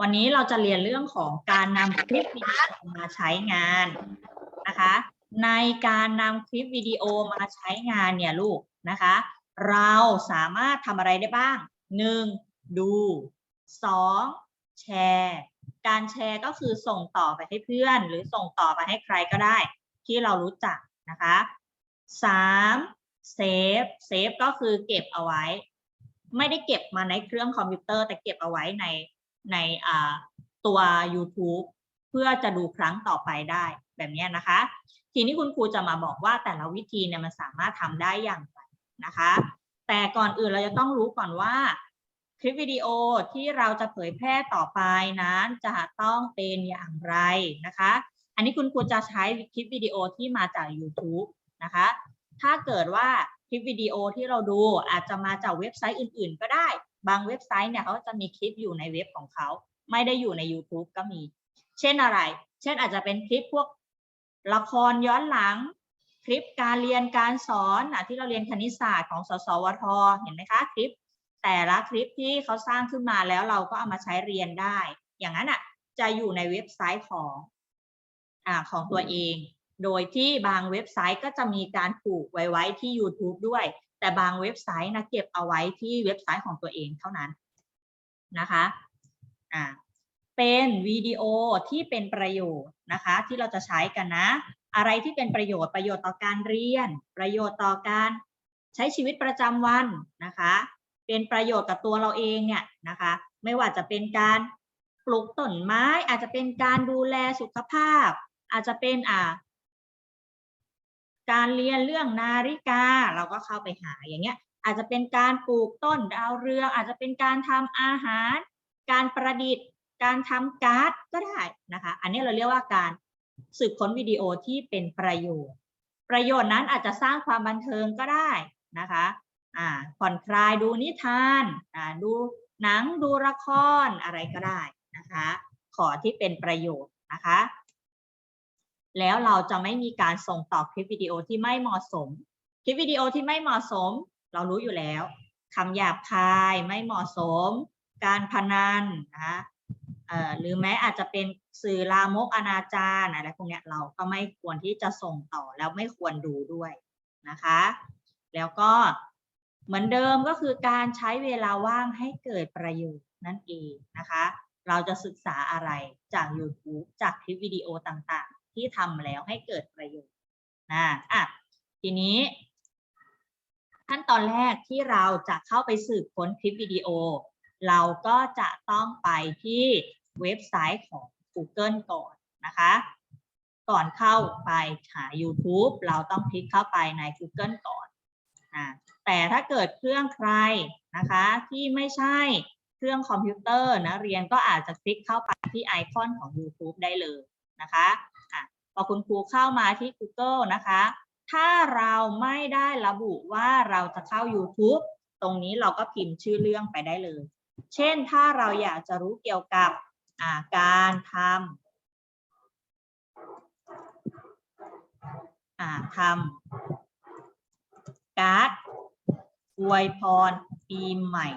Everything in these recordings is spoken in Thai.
วันนี้เราจะเรียนเรื่องของการนำคลิปวิดีโอมาใช้งานนะคะ ในการนำคลิปวิดีโอมาใช้งานเนี่ยลูกนะคะ เราสามารถทำอะไรได้บ้างหนึ่งดูสองแชร์ การแชร์ก็คือส่งต่อไปให้เพื่อน หรือส่งต่อไปให้ใครก็ได้ ที่เรารู้จักนะคะสามเซฟเซฟก็คือเก็บเอาไว้ ไม่ได้เก็บมาในเครื่องคอมพิวเตอร์ แต่เก็บเอาไว้ในในตัว YouTube เพื่อจะดูครั้งต่อไปได้แบบนี้นะคะ ทีนี้คุณครูจะมาบอกว่าแต่ละวิธีเนี่ยมันสามารถทำได้อย่างไรนะคะ แต่ก่อนอื่นเราจะต้องรู้ก่อนว่าคลิปวิดีโอที่เราจะเผยแพร่ต่อไปนั้นจะต้องเป็นอย่างไรนะคะ อันนี้คุณครูจะใช้คลิปวิดีโอที่มาจาก YouTube นะคะ ถ้าเกิดว่าคลิปวิดีโอที่เราดูอาจจะมาจากเว็บไซต์อื่น ๆ ก็ได้ บางเว็บไซต์เนี่ยเขาจะมีคลิปอยู่ในเว็บของเขา ไม่ได้อยู่ใน YouTube ก็มี เช่นอะไร เช่นอาจจะเป็นคลิปพวกละครย้อนหลัง คลิปการเรียนการสอนอที่เราเรียนคณิตศาสตร์ของสสวท เห็นไหมคะคลิป แต่ละคลิปที่เขาสร้างขึ้นมาแล้วเราก็เอามาใช้เรียนได้ อย่างนั้นอะจะอยู่ในเว็บไซต์ของ อของตัวเอง โดยที่บางเว็บไซต์ก็จะมีการผูกไว้ไว้ที่ YouTube ด้วย แต่บางเว็บไซต์นะเก็บเอาไว้ที่เว็บไซต์ของตัวเองเท่านั้นนะคะอ่าเป็นวิดีโอที่เป็นประโยชน์นะคะที่เราจะใช้กันนะ อะไรที่เป็นประโยชน์ประโยชน์ต่อการเรียน ประโยชน์ต่อการใช้ชีวิตประจำวันนะคะ เป็นประโยชน์กับตัวเราเองเนี่ยนะคะ ไม่ว่าจะเป็นการปลูกต้นไม้อาจจะเป็นการดูแลสุขภาพ อาจจะเป็นอ่า การเรียนเรื่องนาฬิกาเราก็เข้าไปหาอย่างเงี้ย อาจจะเป็นการปลูกต้นดาวเรืองอาจจะเป็นการทำอาหาร การประดิษฐ์ การทำการ์ดก็ได้นะคะ อันนี้เราเรียกว่าการสืบค้นวิดีโอที่เป็นประโยชน์ ประโยชน์นั้นอาจจะสร้างความบันเทิงก็ได้นะคะอ่าผ่อนคลายดูนิทานอ่าดูหนังดูละครอะไรก็ได้นะคะ ขอที่เป็นประโยชน์นะคะ แล้วเราจะไม่มีการส่งต่อคลิปวิดีโอที่ไม่เหมาะสม คลิปวิดีโอที่ไม่เหมาะสม เรารู้อยู่แล้วคำหยาบคายไม่เหมาะสม การพนันนะคะหรือแม้อาจจะเป็นสื่อลามกอนาจารอะไรพวกนี้เราก็ไม่ควรที่จะส่งต่อแล้วไม่ควรดูด้วยนะคะ แล้วก็เหมือนเดิมก็คือการใช้เวลาว่างให้เกิดประโยชน์นั่นเองนะคะ เราจะศึกษาอะไรจาก YouTube จากคลิปวิดีโอต่าง ที่ทำแล้วให้เกิดประโยชน์นะอะทีนี้ ขั้นตอนแรกที่เราจะเข้าไปสืบค้นคลิปวิดีโอ เราก็จะต้องไปที่เว็บไซต์ของ Google ก่อนนะคะ ก่อนเข้าไปหา YouTube เราต้องคลิกเข้าไปใน Google ก่อนอ่าแต่ถ้าเกิดเครื่องใครนะคะที่ไม่ใช่เครื่องคอมพิวเตอร์นะเรียนก็อาจจะคลิกเข้าไปที่ไอคอนของ YouTube ได้เลยนะคะ พอคุณครูเข้ามาที่ Google นะคะ ถ้าเราไม่ได้ระบุว่าเราจะเข้า YouTube ตรงนี้เราก็พิมพ์ชื่อเรื่องไปได้เลย เช่นถ้าเราอยากจะรู้เกี่ยวกับาการทำทำการ์ดอวยพรปีใหม่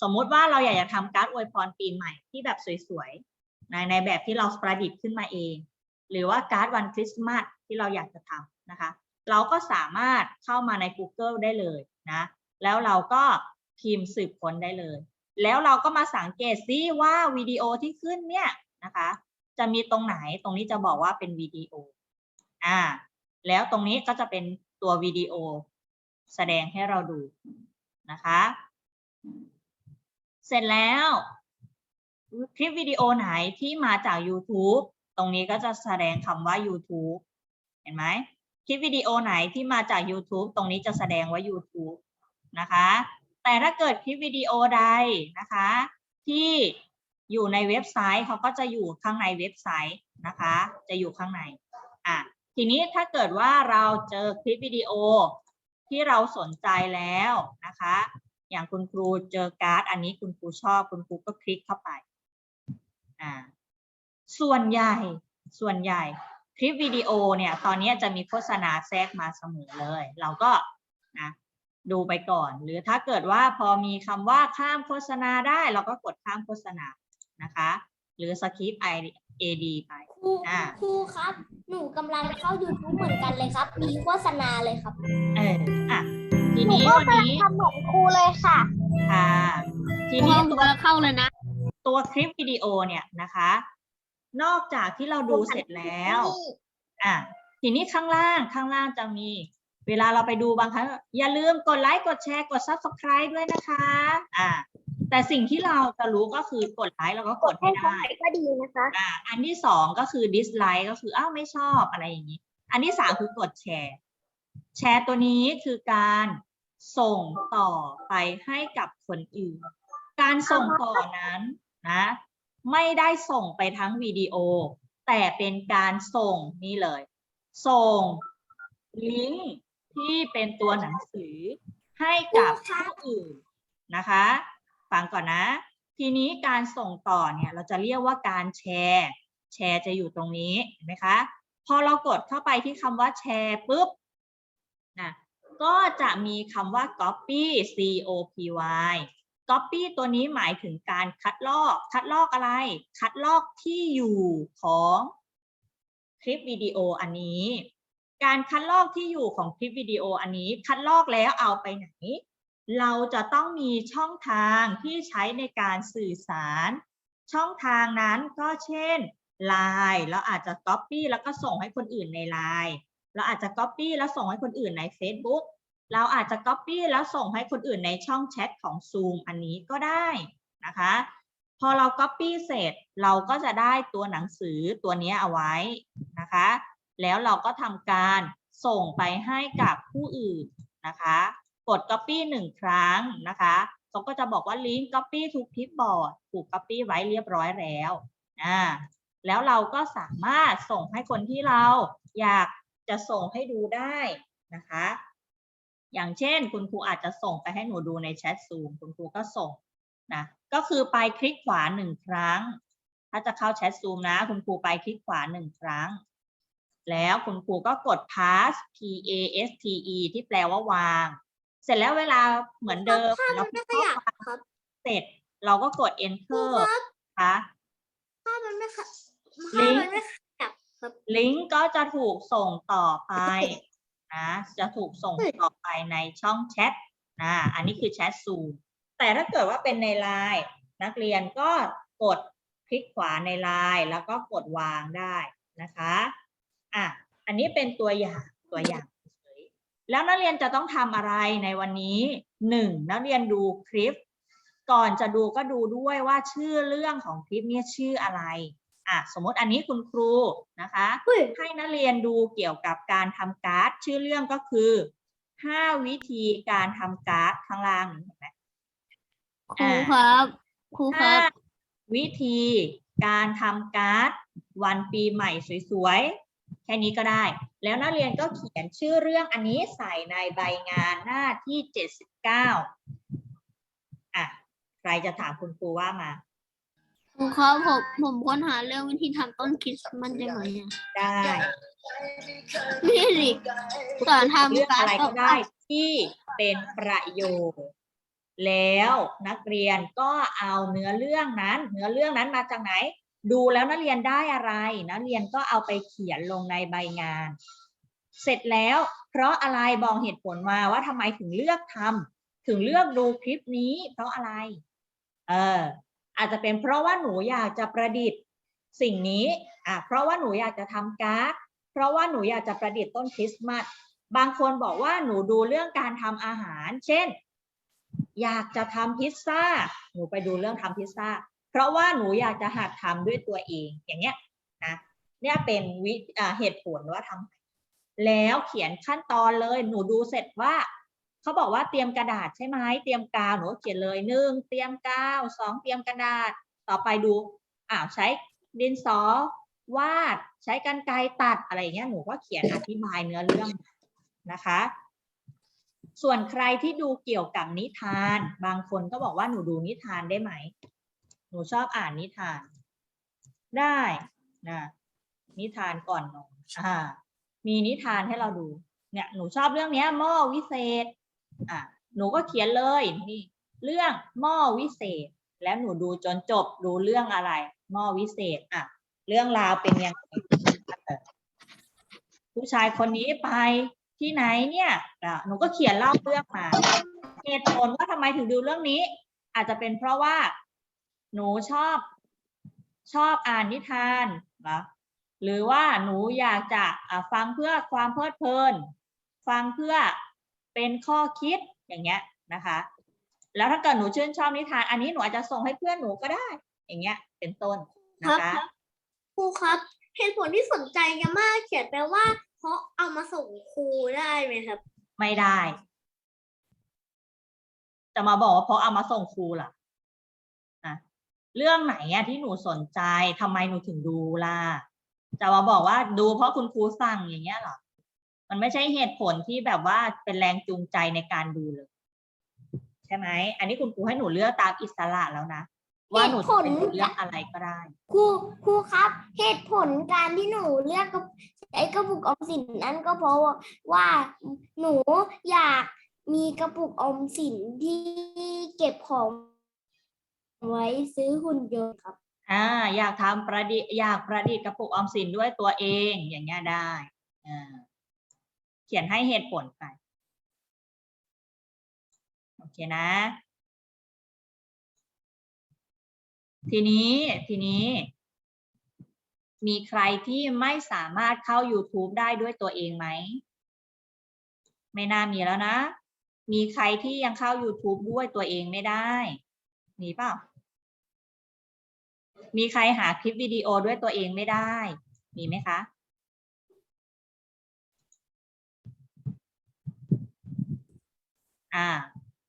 สมมุติว่าเราอยากจะทำการ์ดอวยพรปีใหม่ที่แบบสวยๆในในแบบที่เราประดิษฐ์ขึ้นมาเอง หรือว่าการ์ดวันคริสต์มาสที่เราอยากจะทำนะคะ เราก็สามารถเข้ามาใน Google ได้เลยนะแล้วเราก็พิมพ์สืบค้นได้เลย แล้วเราก็มาสังเกตซิว่าวิดีโอที่ขึ้นเนี่ยนะคะ จะมีตรงไหนตรงนี้จะบอกว่าเป็นวิดีโออ่าแล้วตรงนี้ก็จะเป็นตัววิดีโอแสดงให้เราดูนะคะ เสร็จแล้วคลิปวิดีโอไหนที่มาจาก YouTube รงนี้ก็จะแสดงคำว่า YouTube เห็นไหมคลิปวิดีโอไหนที่มาจาก YouTube ตรงนี้จะแสดงว่า YouTube นะคะ แต่ถ้าเกิดคลิปวิดีโอใดนะคะ ที่อยู่ในเว็บไซต์เขาก็จะอยู่ข้างในเว็บไซต์นะคะ จะอยู่ข้างในอะทีนี้ถ้าเกิดว่าเราเจอคลิปวิดีโอที่เราสนใจแล้วนะคะ อย่างคุณครูเจอการ์ดอันนี้คุณครูชอบคุณครูก็คลิกเข้าไปอ่า ส่วนใหญ่ส่วนใหญ่คคลิปวิดีโอเนี่ยตอนนี้จะมีโฆษณาแทรกมาเสมอเลย เราก็นะดูไปก่อน หรือถ้าเกิดว่าพอมีคำว่าข้ามโฆษณาได้ เราก็กดข้ามโฆษณานะคะ หรือสคริปต์ IAD ไปครูอ่าครูครับ หนูกำลังเข้า YouTube เหมือนกันเลยครับ มีโฆษณาเลยครับ เอออะทีหนูนี้ก็วันกำลังนี้ทำเหมือนครูเลยค่ะค่ะทีนี้ตัวเข้าเลยนะ ตัวคลิปวิดีโอเนี่ยนะคะ นอกจากที่เราดูเสร็จแล้วอะทีนี้ข้างล่างข้างล่างจะมี เวลาเราไปดูบางครั้งอย่าลืมกดไลค์กดแชร์กด subscribe ด้วยนะคะอ่าแต่สิ่งที่เราจะรู้ก็คือกดไลค์แล้วก็กดให้ได้ก็ดีนะคะอ่าอันที่สองก็คือ dislike ก็คืออ้าวไม่ชอบอะไรอย่างนี้ อันที่สามคือกดแชร์ แชร์ตัวนี้คือการส่งต่อไปให้กับคนอื่น การส่งต่อนั้นนะ ไม่ได้ส่งไปทั้งวิดีโอ แต่เป็นการส่งนี่เลย ส่งลิงก์ที่เป็นตัวหนังสือให้กับผู้อื่นนะคะ ฟังก่อนนะ ทีนี้การส่งต่อเนี่ยเราจะเรียกว่าการแชร์ แชร์จะอยู่ตรงนี้เห็นไหมคะ พอเรากดเข้าไปที่คำว่าแชร์ปุ๊บนะก็จะมีคำว่า copy c o p y copy ตัวนี้หมายถึงการคัดลอก คัดลอกอะไร คัดลอกที่อยู่ของคลิปวิดีโออันนี้ การคัดลอกที่อยู่ของคลิปวิดีโออันนี้ คัดลอกแล้วเอาไปไหน เราจะต้องมีช่องทางที่ใช้ในการสื่อสาร ช่องทางนั้นก็เช่น Line เราอาจจะ Copy แล้วก็ส่งให้คนอื่นใน Line เราอาจจะ Copy แล้วส่งให้คนอื่นใน Facebook เราอาจจะ Copy แล้วส่งให้คนอื่นในช่องแชทของ Zoom อันนี้ก็ได้นะคะ พอเรา Copy เสร็จเราก็จะได้ตัวหนังสือตัวนี้เอาไว้นะคะ แล้วเราก็ทำการส่งไปให้กับผู้อื่นนะคะ กด Copy หนึ่งครั้งนะคะเขาก็จะบอกว่า Link Copy to Clipboard ถูก Copy ไว้เรียบร้อยแล้วอ่าแล้วเราก็สามารถส่งให้คนที่เราอยากจะส่งให้ดูได้นะคะ อย่างเช่น คุณครูอาจจะส่งไปให้หนูดูในแชทซูมคุณครูก็ส่งนะก็คือไปคลิกขวาหนึ่งครั้ง ถ้าจะเข้าแชทซูมนะ คุณครูไปคลิกขวาหนึ่งครั้ง แล้วคุณครูก็กด pass p a s t e ที่แปลว่าวาง เสร็จแล้วเวลาเหมือนเดิมภาพเรามันพิไม่มพ์ขข้อยับความครับเสร็จเราก็กดครู enter ครับนะคะภาพมันไม่ขยับลิภาพงก์มันไม่ขยับครับลิงก์ก็จะถูกส่งต่อไป นะจะถูกส่งต่อไปในช่องแชทนะอันนี้คือแชทซูมแต่ถ้าเกิดว่าเป็นในไลน์นักเรียนก็กดคลิกขวาในไลน์แล้วก็กดวางได้นะคะอะอันนี้เป็นตัวอย่างตัวอย่างเฉยๆแล้วนักเรียนจะต้องทำอะไรในวันนี้หนึ่งนักเรียนดูคลิป ก่อนจะดูก็ดูด้วยว่าชื่อเรื่องของคลิปเนี่ยชื่ออะไร อะสมมติอันนี้คุณครูนะคะเฮ้ยให้นักเรียนดูเกี่ยวกับการทำการ์ด ชื่อเรื่องก็คือห้าวิธีการทำการ์ดข้างล่างนี้เห็นไหมครูครับครูคห้ารับวิธีการทำการ์ดวันปีใหม่สวยๆ แค่นี้ก็ได้ แล้วนักเรียนก็เขียนชื่อเรื่องอันนี้ใส่ในใบงานหน้าที่เจ็ดสิบเก้าอะใครจะถามคุณครูว่ามา ครูครับผมผมค้นหาเรื่องวิธีทำต้นคริสต์มาสได้ไหมอะได้นี่สิสอนทำเรื่องการ์อะไรดก็ได้ที่เป็นประโยชน์ แล้วนักเรียนก็เอาเนื้อเรื่องนั้น เนื้อเรื่องนั้นมาจากไหน ดูแล้วนักเรียนได้อะไร นักเรียนก็เอาไปเขียนลงในใบงาน เสร็จแล้วเพราะอะไรบอกเหตุผลมาว่าทำไมถึงเลือกทำถึงเลือกดูคลิปนี้ เพราะอะไร เออ อาจจะเป็นเพราะว่าหนูอยากจะประดิษฐ์สิ่งนี้อะเพราะว่าหนูอยากจะทำการ์ดเพราะว่าหนูอยากจะประดิษฐ์ต้นคริสต์มาสบางคนบอกว่าหนูดูเรื่องการทำอาหาร เช่น อยากจะทำพิซซ่า หนูไปดูเรื่องทำพิซซ่า เพราะว่าหนูอยากจะหัดทำด้วยตัวเอง อย่างเงี้ยนะเนี่ยเป็นวิเหตุผลว่าทำแล้วเขียนขั้นตอนเลย หนูดูเสร็จว่า เขาบอกว่าเตรียมกระดาษใช่ไหมเตรียมกาวหนูเขียนเลยหนึ่งเตรียมกาวสองเตรียมกระดาษต่อไปดูอ้าวใช้ดินสอวาดใช้กรรไกรตัดอะไรอย่างเงี้ยหนูก็เขียนอธิบายเนื้อเรื่องนะคะ ส่วนใครที่ดูเกี่ยวกับนิทาน บางคนก็บอกว่าหนูดูนิทานได้ไหม หนูชอบอ่านนิทาน ได้นะนิทานก่อนนอนอ่ามีนิทานให้เราดูเนี่ยหนูชอบเรื่องนี้หม้อวิเศษ อะหนูก็เขียนเลยนี่เรื่องหม้อวิเศษ แล้วหนูดูจนจบดูเรื่องอะไรหม้อวิเศษอะเรื่องราวเป็นยังไงผู้ชายคนนี้ไปที่ไหนเนี่ยหนูก็เขียนเล่าเรื่องมาเหตุผลว่าทำไมถึงดูเรื่องนี้ อาจจะเป็นเพราะว่า หนูชอบชอบอ่านนิทานนะหรือว่าหนูอยากจะฟังเพื่อความเพลิดเพลิน ฟังเพื่อ เป็นข้อคิดอย่างเงี้ยนะคะ แล้วถ้าเกิดหนูชื่นชอบนิทาน อันนี้หนูอาจจะส่งให้เพื่อนหนูก็ได้ อย่างเงี้ย เป็นต้นนะคะครูครับ เหตุผลที่สนใจกันมากเขียนแปลว่า เพราะเอามาส่งครูได้ไหมครับ ไม่ได้ จะมาบอกว่าเพราะเอามาส่งครูล่ะอะเรื่องไหนอะที่หนูสนใจทำไมหนูถึงดูล่ะจะมาบอกว่าดูเพราะคุณครูสั่งอย่างเงี้ยเหรอ มันไม่ใช่เหตุผลที่แบบว่าเป็นแรงจูงใจในการดูเลย ใช่ไหมอันนี้คุณครูให้หนูเลือกตามอิสระแล้วนะว่าหนูจะเป็นเรื่องอะไรก็ได้ครูครูครับ เหตุผลการที่หนูเลือกกับไอ้กระปุกออมสินนั้นก็เพราะว่าว่าหนูอยากมีกระปุกออมสินที่เก็บของ ไว้ซื้อหุ่นยนต์ครับอ่าอยากทำประดิษฐ์อยากประดิษฐ์กระปุกออมสินด้วยตัวเองอย่างเงี้ยได้อ่าเขียนให้เหตุผลไป โอเคนะ ทีนี้ทีนี้ มีใครที่ไม่สามารถเข้า YouTube ได้ด้วยตัวเองไหม ไม่น่ามีแล้วนะ มีใครที่ยังเข้า YouTube ด้วยตัวเองไม่ได้ มีเปล่า มีใครหาคลิปวิดีโอด้วยตัวเองไม่ได้ มีไหมคะ อ่า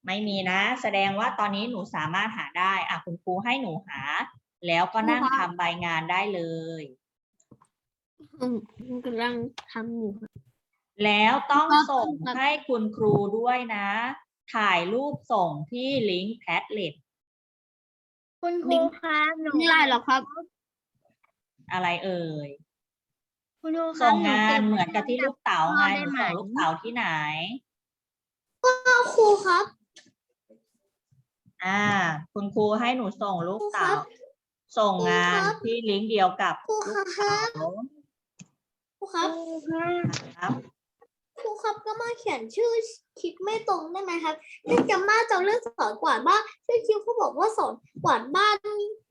ไม่มีนะ แสดงว่าตอนนี้หนูสามารถหาได้อะคุณครูให้หนูหา แล้วก็นั่งครูคะทำใบงานได้เลย กำลังทำอยู่แล้วต้องครับส่งครับให้คุณครูด้วยนะ ถ่ายรูปส่งที่ลิงก์แพดเล็ตคุณครูครับหนูไม่ได้หรอกครับ อะไรเอ่ย คุณครูครับส่งหนูงาเก็นบเหมือนกับที่ลูกเต๋าไงได้หนูไหมส่งลูกเต๋าที่ไหน ครูครับ อ่า คุณครูให้หนูส่งลูกครูครัเต๋าบส่งงานครูครับที่ลิงก์เดียวกับครูลูกครัเต๋าบ ครูครับ ครับ ครูครับก็มาเขียนชื่อคลิปไม่ตรงได้ไหมครับเนื่องจากมาจะเอาเรื่องสอนกวาดบ้านชื่อคลิปเขาบอกว่าสอนกวาดบ้าน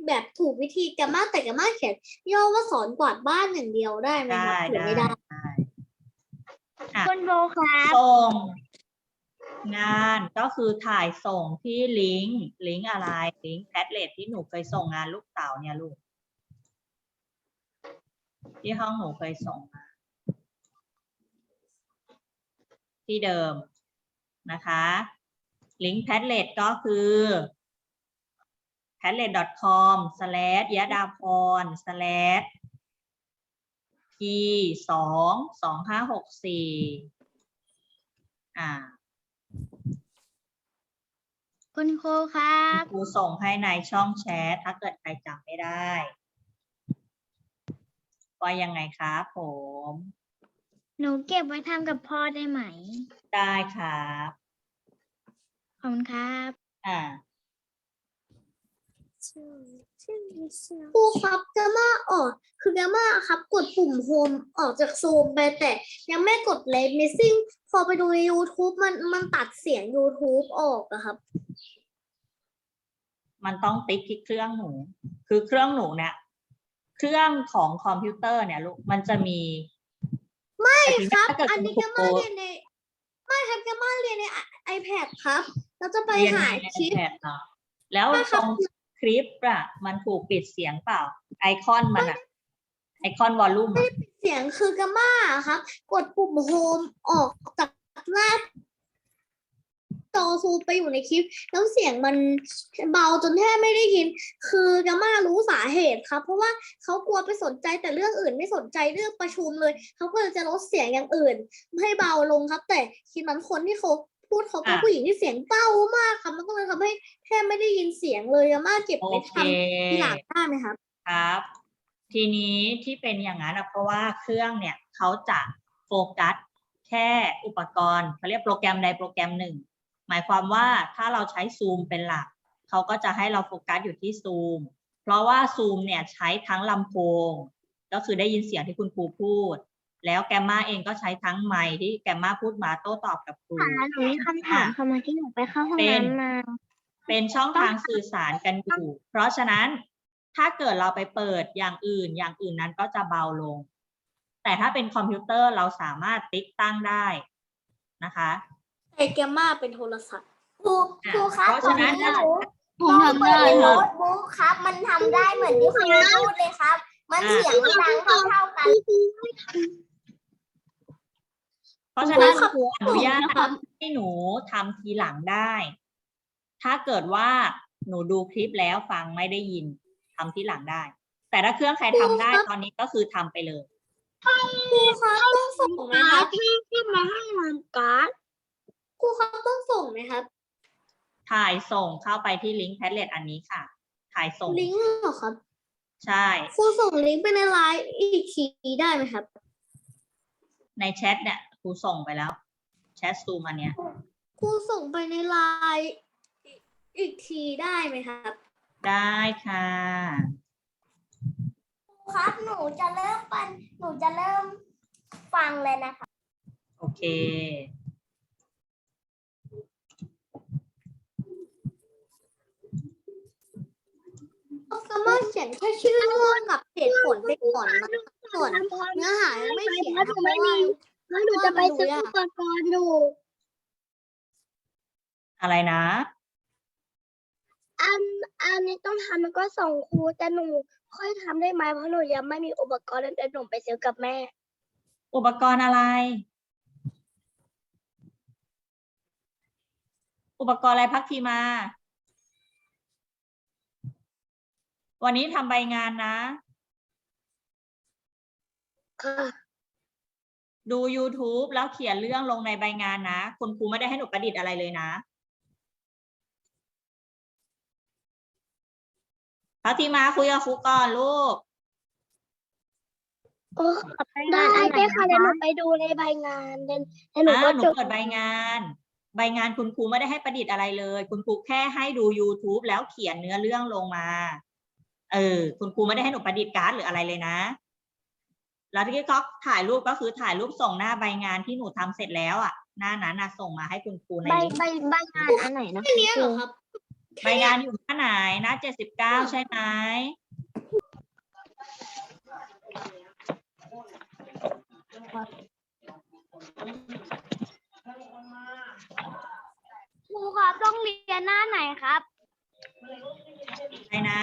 แบบถูกวิธีกัมมาแต่กัมมาเขียนย่อว่าสอนกวาดบ้านอย่างเดียวได้ไหมคได้รับหรือได้ไม่ได้ได้อะคุณครูครับส่ง งานก็คือถ่ายส่งที่ลิงก์ลิงก์อะไรลิงก์แพดเล็ตที่หนูเคยส่งงานลูกเต๋าเนี่ยลูก ที่ห้องหนูเคยส่งมาที่เดิมนะคะลิงก์ Padlet ก็คือ padlet.com slash ยดาพร slash p สองสองห้าหกสี่อ่า คุณครูครับครูส่งให้ในช่องแชทถ้าเกิดใครจำไม่ได้ว่ายังไงครับผม หนูเก็บไว้ทำกับพ่อได้ไหม ได้ครับ ขอบคุณครับ อ่า ครูครับกัมมาออก คือกัมมาครับ กดปุ่มโฮมออกจากซูมไปแต่ยังไม่กดเลนมิสซิ่งพอไปดูใน YouTube มันมันตัดเสียง YouTube ออกอะครับ มันต้องติ๊กที่เครื่องหนู คือเครื่องหนูเนี่ยเครื่องของคอมพิวเตอร์เนี่ยลูกมันจะมี ไม่ครับถ้าเกิดอันคุณนี้ครูกัมมาเรียนใน ไม่ครับกัมมาเรียนใน iPad ครับ เราจะไปเรียนหาในคลิป iPad เนาะแล้วไม่ตครัรบง คลิปอะมันถูกปิดเสียงเปล่า ไอคอนมันอะไอคอนวอลลุ่มอะเสียงคือกัมมาครับ กดปุ่มโฮมออกจากหน้าจอซูมไปอยู่ในคลิป แล้วเสียงมันเบาจนแทบไม่ได้ยิน คือกัมมารู้สาเหตุครับ เพราะว่าเขากลัวไปสนใจแต่เรื่องอื่นไม่สนใจเรื่องประชุมเลย เขาก็เลยจะลดเสียงอย่างอื่นให้เบาลงครับ แต่คลิปนั้นคนที่เขา พูดเขาเป็นอะผู้หญิงที่เสียงเต้ามากครับมันก็เลยทำให้แทบไม่ได้ยินเสียงเลยกัมมาเก็บโอไว้เคทำทีหลังได้ไหมครับครับ ทีนี้ที่เป็นอย่างนั้นอะเพราะว่าเครื่องเนี่ยเขาจะโฟกัสแค่อุปกรณ์เขาเรียกโปรแกรมใดโปรแกรมหนึ่ง หมายความว่าถ้าเราใช้ซูมเป็นหลักเขาก็จะให้เราโฟกัสอยู่ที่ซูมเพราะว่าซูมเนี่ยใช้ทั้งลำโพง ก็คือได้ยินเสียงที่คุณครูพูด แล้วแกมมาเองก็ใช้ทั้งไมค์ที่แกมมาพูดมาโต้ตอบกับครู ค่ะหนูมีคำถามค่ะเมาที่หนูไปเข้าห้องเป็นน้ำมา เป็นช่องทางสื่อสารกันอยู่ เพราะฉะนั้นถ้าเกิดเราไปเปิดอย่างอื่น อย่างอื่นนั้นก็จะเบาลง แต่ถ้าเป็นคอมพิวเตอร์เราสามารถติ๊กตั้งได้นะคะแต่แกมมาเป็นโทรศัพท์ครูครูครับเพราะฉะนั้นตอผมทำได้เปิดครัโน้บตบุ๊กครับ มันทำได้เหมือนที่ครูพูดเลยครับ มันเสียงดังเท่าๆกันเพ ราะฉะนั้นครูครับครูอนุญาตนะครับให้หนูทำทีหลังได้ ถ้าเกิดว่าหนูดูคลิปแล้วฟังไม่ได้ยินทำทีหลังได้ แต่ถ้าเครื่องใครทำได้ตอนนี้ก็คือทำไปเลย ครูครับต้องส่งไหมครับที่ที่มาให้ลำการ์ดครูครับต้องส่งไหมครับ ถ่ายส่งเข้าไปที่ลิงก์แพทเล็ตอันนี้ค่ะ ถ่ายส่งลิงก์เหรอครับใช่ ครูส่งลิงก์ไปในไลน์อีกทีได้ไหมครับ ในแชทเนี่ย ครูส่งไปแล้วแชทซูมอันเนี้ยครูส่งไปในไลน์อีกทีได้ไหมครับ ได้ค่ะครับหนูจะเริ่มปันหนูจะเริ่มฟังเลยนะคะ โอเค สามารถเขียนแค่ชื่อเรื่องกับเหตุผลไปก่อนนะส่วนเนื้อหายังไม่เขียนนะเพราะว่า แล้วหนูจะไปซื้ออุปกรณ์อยู่อะไรนะอันอันนี้ต้องทำแล้วก็ส่งครูแต่หนูค่อยทำได้ไหมเพราะหนูยังไม่มีอุปกรณ์แล้วเดี๋ยวหนูไปซื้อกับแม่ อุปกรณ์อะไร อุปกรณ์อะไรพักทีมา วันนี้ทำใบงานนะค่ะ ดู YouTube แล้วเขียนเรื่องลงในใบงานนะ คุณครูไม่ได้ให้หนูประดิษฐ์อะไรเลยนะพักทีมาคุยกับครูก่อนลูกโอ้ได้ได้ค่ะเดี๋ยวหนูไปดูในใบงานเดี๋ยวเดี๋ยวหนูอ่าก็หนูจดเปิดใบงาน ใบงานคุณครูไม่ได้ให้ประดิษฐ์อะไรเลย คุณครูแค่ให้ดู YouTube แล้วเขียนเนื้อเรื่องลงมา เออ คุณครูไม่ได้ให้หนูประดิษฐ์การ์ดหรืออะไรเลยนะ แล้วที่ก็ถ่ายรูปก็คือถ่ายรูปส่งหน้าใบงานที่หนูทำเสร็จแล้วอะ หน้านั้นนะส่งมาให้คุณครูในใบลิงก์ใบใบงานอันไหนนะแค่เนี้ยเหรอครับใบงานอยู่หน้าไหนหน้าเจ็ดสิบเก้าใช่ไหมครูครับต้องเรียนหน้าไหนครับใช่นะ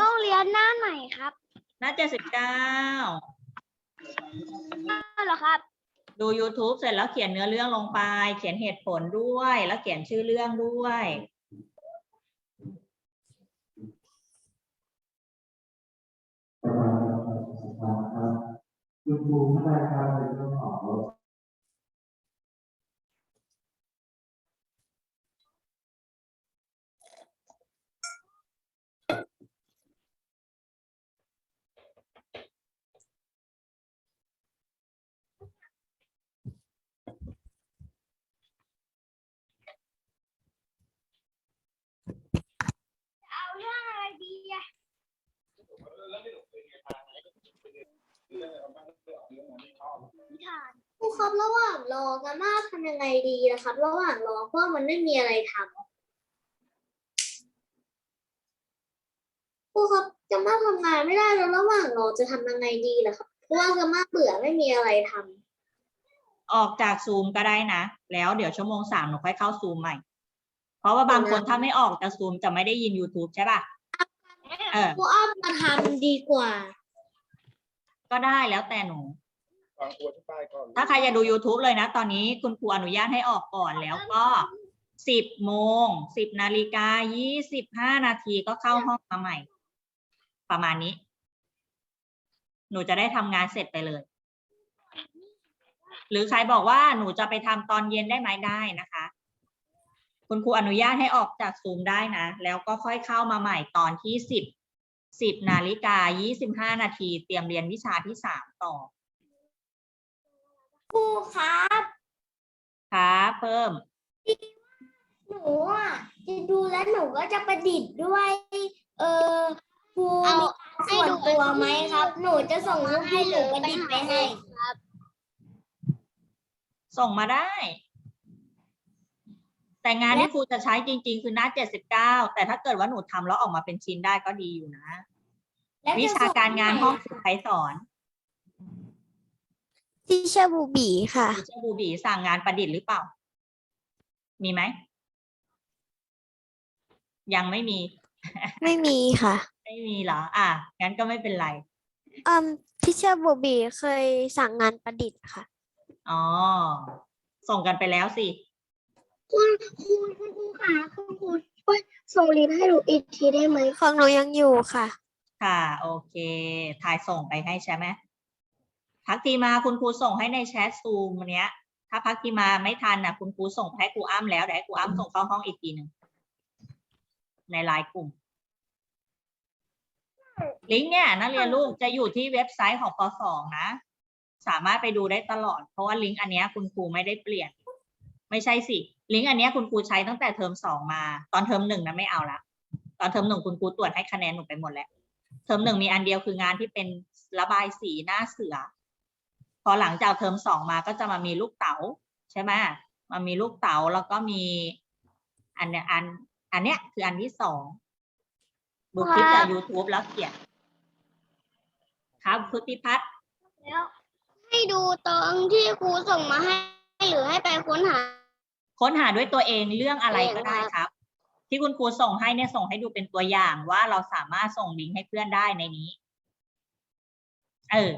ต้องเรียนหน้าไหนครับหน้าเจ็ดสิบเก้าเหรอ ครับ ดู YouTube เสร็จแล้วเขียนเนื้อเรื่องลงไป เขียนเหตุผลด้วย แล้วเขียนชื่อเรื่องด้วย คุณครูไม่ได้ครับเป็นเจ้าของรถ เอาเรื่องอะไรดีอะ ครูครับระหว่างรอกันมาทำยังไงดีนะครับ ระหว่างรอเพราะว่ามันไม่มีอะไรทำครูครับจะมาทำงานไม่ได้แล้วระหว่างรอจะทำยังไงดีล่ะครับเพราะว่าจะมาเบื่อไม่มีอะไรทำออกจากซูมก็ได้นะ แล้วเดี๋ยวชั่วโมงสามหนูค่อยเข้าซูมใหม่ เพราะว่าบางคนถ้าไม่ออกจากซูมจะไม่ได้ยิน YouTube ใช่ป่ะเออ ครูอ้อมมาทำดีกว่า ก็ได้แล้วแต่หนู ฟังครูอธิบายก่อนถ้าใครจะดู YouTube เลยนะ ตอนนี้คุณครูอนุญาตให้ออกก่อนแล้วก็สิบโมงสิบนาฬิกายี่สิบห้านาทีก็เข้าห้องมาใหม่ ประมาณนี้ หนูจะได้ทำงานเสร็จไปเลย หรือใครบอกว่าหนูจะไปทำตอนเย็นได้ไหมได้นะคะ คุณครูอนุญาตให้ออกจากซูมได้นะ แล้วก็ค่อยเข้ามาใหม่ตอนที่สิบสิบนาฬิกายี่สิบห้านาที เตรียมเรียนวิชาที่สามต่อ ครูครับครับเพิ่ม หนูอะจะดูแล้วหนูก็จะประดิษฐ์ด้วย เออครูเอามีส่วนตัวไหมครับ หนูจะส่งรูปที่หนูประดิษฐ์ไปให้ ส่งมาได้ แต่งานที่ครูจะใช้จริง ๆ คือหน้าเจ็ดสิบเก้าแต่ถ้าเกิดว่าหนูทำแล้วออกมาเป็นชิ้นได้ก็ดีอยู่นะ แล้วจะวิชาการงานห้องครูใครสอน ที่เชอร์บูบีค่ะครูเชอบูบีสั่งงานประดิษฐ์หรือเปล่า มีไหม ยังไม่มี ไม่มีค่ะไม่มีเหรอ อะ งั้นก็ไม่เป็นไร อืมที่เชอร์บูบีเคยสั่งงานประดิษฐ์ค่ะ อ๋อ ส่งกันไปแล้วสิ คุณคุณคุณครูค่ะคุณครูช่วยส่งลิงก์ให้หนูอีกทีได้ไหม ของหนูยังอยู่ค่ะ ค่ะ โอเคถ่ายส่งไปให้ใช่ไหม พักทีมาคุณครูส่งให้ในแชทซูมวันเนี้ย ถ้าพักทีมาไม่ทันนะคุณครูส่งให้ครูอ้ำแล้วเดี๋ยวให้ครูอ้ำส่งเข้าห้องอีกทีหนึ่งในไลน์กลุ่ม ลิงก์เนี่ยนักเรียนลูกจะอยู่ที่เว็บไซต์ของปสองนะ สามารถไปดูได้ตลอด เพราะว่าลิงก์อันเนี้ยคุณครูไม่ได้เปลี่ยน ไม่ใช่สิ ลิงก์อันเนี้ยคุณครูใช้ตั้งแต่เทอมสองมา ตอนเทอมหนึ่งนะไม่เอาละตอนเทอมหนึ่งคุณครูตรวจให้คะแนนหนูไปหมดแล้ว เทอมหนึ่งมีอันเดียวคืองานที่เป็นระบายสีหน้าเสือ พอหลังจากเทอมสองมาก็จะมามีลูกเต๋าใช่ไหมมามีลูกเต๋าแล้วก็มี อันเนี้ยอัน อันเนี้ยคืออันที่สองดูคลิปจาก YouTube แล้วเขียนครับพุทธิพัฒน์แล้วให้ดูตรงที่ครูส่งมาให้ หรือให้ไปค้นหา ค้นหาด้วยตัวเองเรื่องอะไรก็ได้เองค่ะครับ ที่คุณครูส่งให้เนี่ยส่งให้ดูเป็นตัวอย่างว่าเราสามารถส่งลิงก์ให้เพื่อนได้ในนี้ เออ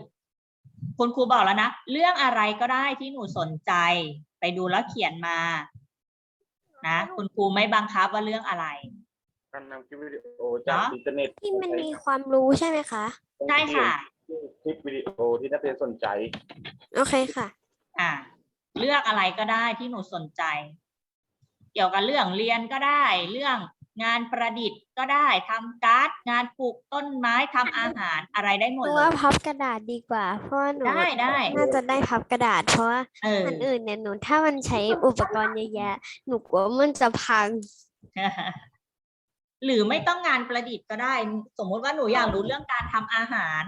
คุณครูบอกแล้วนะ เรื่องอะไรก็ได้ที่หนูสนใจไปดูแล้วเขียนมา นะ คุณครูไม่บังคับว่าเรื่องอะไรการนำคลิปวิดีโอจากเนอะอินเทอร์เน็ตที่มันมีความรู้ใช่ไหมคะ ใช่ค่ะ คลิปวิดีโอที่นักเรียนสนใจ โอเคค่ะ อ่า เลือกอะไรก็ได้ที่หนูสนใจ เกี่ยวกับเรื่องเรียนก็ได้ เรื่อง งานประดิษฐ์ก็ได้ทำการ์ดงานปลูกต้นไม้ทำอาหารอะไรได้หหมดนูเลว่าย พับกระดาษดีกว่า เพราะว่าหนูได้ได้ น่าจะได้พับกระดาษ เพราะว่าเออ อันอื่นเนี่ยหนูถ้ามันใช้อุปกรณ์เยอะแยะหนูกลัวมันจะพัง หรือไม่ต้องงานประดิษฐ์ก็ได้ สมมุติว่าหนูอยากรู้เรื่องการทำอาหาร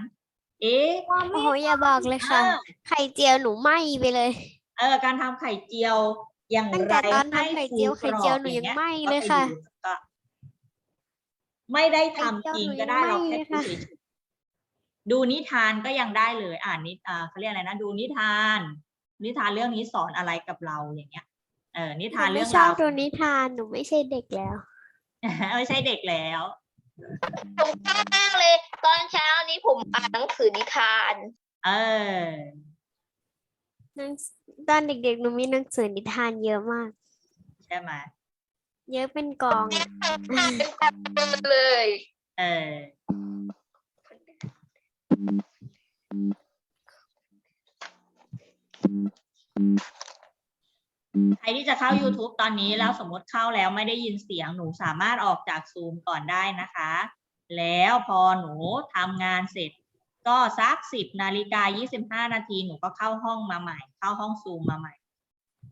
เอ๊ะโอ้โหอย่าบอกเลยค่ะ เออไข่เจียวหนูไหม้ไปเลย เออการทำไข่เจียวอย่างตั้งไรแต่ตอนให้ทำไข่เจียวฟูไข่เจียวกรอบหนูยังอางไหม้งี้เลยก็ไปค่ะดูก็ ไม่ได้ทำไข่เจียวจริงหนูก็ได้ยังเราไหม้แค่เลยพูดค่ะเฉยๆดูนิทานก็ยังได้เลย อ่านนิอ่าเขาเรียกอะไรนะ ดูนิทาน นิทานเรื่องนี้สอนอะไรกับเราอย่างเงี้ย เออนิหนูทานเรื่ไม่องชอราบวดูนิทานหนูไม่ใช่เด็กแล้ว ไม่ใช่เด็กแล้ว ผมมากเลย ตอนเช้านี้ผมอ่านหนังสือนิทาน เออหนังสตอนเด็กๆหนูมีหนังสือนิทานเยอะมาก ใช่ไหม เยอะเป็นกองอะเป็นแบบเลย เออใครที่จะเข้า YouTube ตอนนี้แล้วสมมติเข้าแล้วไม่ได้ยินเสียงหนูสามารถออกจากซูมก่อนได้นะคะ แล้วพอหนูทำงานเสร็จ ก็สักสิบนาฬิกายี่สิบห้านาทีหนูก็เข้าห้องมาใหม่ เข้าห้องซูมมาใหม่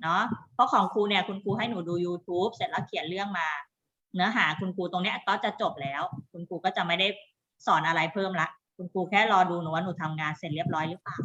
เนาะเพราะของครูเนี่ยคุณครูให้หนูดู YouTube เสร็จแล้วเขียนเรื่องมา เนื้อหาคุณครูตรงเนี้ยก็จะจบแล้ว คุณครูก็จะไม่ได้สอนอะไรเพิ่มละ คุณครูแค่รอดูหนูว่าหนูทำงานเสร็จเรียบร้อยหรือเปล่า